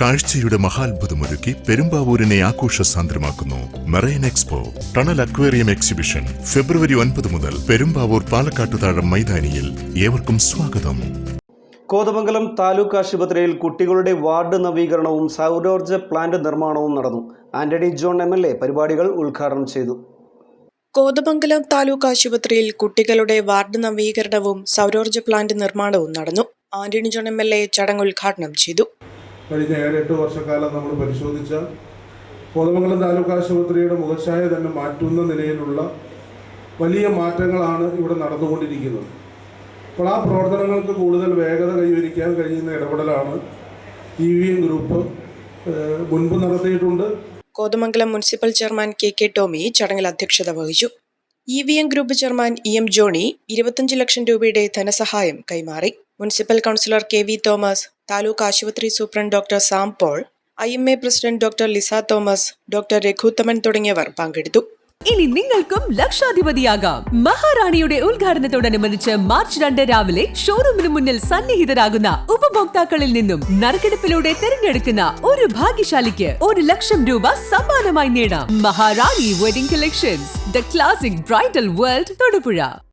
കാഴ്ചയുടെ മഹാത്ഭുതമൊരുക്കി പെരുമ്പാവൂരിനെ ആഘോഷസാന്ദ്രമാക്കുന്നു marine expo. Tunnel aquarium exhibition. February ഒൻപത് മുതൽ പെരുമ്പാവൂർ പാലക്കാട്ടുതാഴം മൈതാനിയിൽ ഏവർക്കും സ്വാഗതം. കോതമംഗലം താലൂക്ക് ആശുപത്രിയിൽ കുട്ടികളുടെ വാർഡ് നവീകരണവും സൗരോർജ പ്ലാന്റ് നിർമ്മാണവും നടന്നു. Antony John M L A പരിപാടികൾ ഉദ്ഘാടനം ചെയ്തു. കോതമംഗലം താലൂക്ക് ആശുപത്രിയിൽ കുട്ടികളുടെ വാർഡ് നവീകരണവും സൗരോർജ പ്ലാന്റ് നിർമ്മാണവും നടന്നു. Antony John M L A ചടങ്ങ് ഉദ്ഘാടനം ചെയ്തു. കഴിഞ്ഞ ഏഴ് എട്ട് വർഷക്കാലം നമ്മൾ പരിശോധിച്ച കോതമംഗലം താലൂക്ക് ആശുപത്രിയുടെ മുഖച്ഛായ തന്നെ മാറ്റുന്ന നിലയിലുള്ള വലിയ മാറ്റങ്ങളാണ് ഇവിടെ നടന്നുകൊണ്ടിരിക്കുന്നത്. അപ്പോൾ ആ പ്രവർത്തനങ്ങൾക്ക് കൂടുതൽ വേഗത കൈവരിക്കാൻ കഴിയുന്ന ഇടപെടലാണ് ഇ വി എം ഗ്രൂപ്പ് മുൻപ് നടത്തിയിട്ടുണ്ട്. Kothamangalam municipal chairman K K Tomy ചടങ്ങിൽ അധ്യക്ഷത വഹിച്ചു. E V M group chairman E M Johny ഇരുപത്തഞ്ച് ലക്ഷം രൂപയുടെ ധനസഹായം കൈമാറി. Municipal councillor K V Thomas taluk ആശുപത്രി superintendent doctor Sam Paul I M A president doctor Lisa Thomas doctor Raghuthaman തുടങ്ങിയവർ പങ്കെടുത്തു. ഇനി നിങ്ങൾക്കും ലക്ഷാധിപതിയാകാം. മഹാറാണിയുടെ ഉദ്ഘാടനത്തോടനുബന്ധിച്ച് മാർച്ച് രണ്ട് രാവിലെ ഷോറൂമിന് മുന്നിൽ സന്നിഹിതരാകുന്ന ഉപഭോക്താക്കളിൽ നിന്നും നറുക്കെടുപ്പിലൂടെ തിരഞ്ഞെടുക്കുന്ന ഒരു ഭാഗ്യശാലിക്ക് ഒരു ലക്ഷം രൂപ സമ്മാനമായി നേടാം. Maharani wedding collections the classic bridal world Thodupuzha.